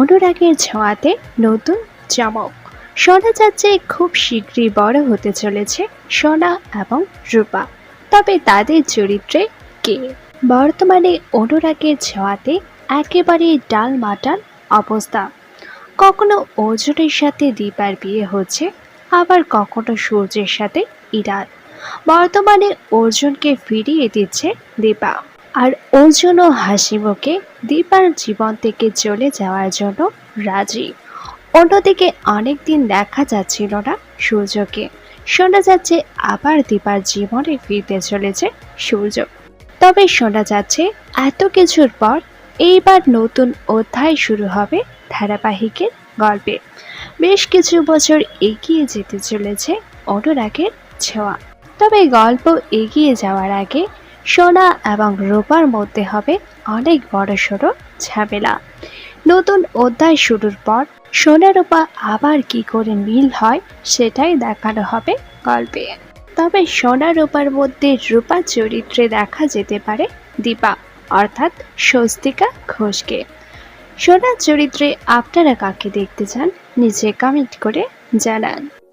অনুরাগের ছোঁয়াতে নতুন চমক। শোনা যাচ্ছে খুব শীঘ্রই বড় হতে চলেছে সোনা এবং রূপা। তবে তাদের চরিত্রে কে? বর্তমানে অনুরাগের ছোঁয়াতে একেবারে ডাল মাটাল অবস্থা। কখনো অর্জুনের সাথে দীপার বিয়ে হচ্ছে, আবার কখনো সূর্যের সাথে ইরার। বর্তমানে অর্জুনকে ফিরিয়ে দিচ্ছে দীপা। আর অর্জুনও হাসি মুখে দীপার জীবন থেকে চলে যাওয়ার জন্য রাজি। অন্যদিকে অনেকদিন দেখা যাচ্ছিল না সূর্যকে। শোনা যাচ্ছে আবার দীপার জীবনে ফিরতে চলেছে সূর্য। তবে শোনা যাচ্ছে এত কিছুর পর এইবার নতুন অধ্যায় শুরু হবে ধারাবাহিকের গল্পে। বেশ কিছু বছর এগিয়ে যেতে চলেছে অনুরাগের ছোঁয়া। তবে গল্প এগিয়ে যাওয়ার আগে সোনা এবং রূপার মধ্যে হবে অনেক বড় সড়ো ঝামেলা। নতুন অধ্যায় শুরুর পর সোনা রূপা আবার কি করে মিল হয় সেটাই দেখানো হবে গল্পে। তবে সোনা রূপার মধ্যে রূপা চরিত্রে দেখা যেতে পারে দীপা, অর্থাৎ স্বস্তিকা ঘোষকে। সোনার চরিত্রে আপনারা কাকে দেখতে চান নিচে কমেন্ট করে জানান।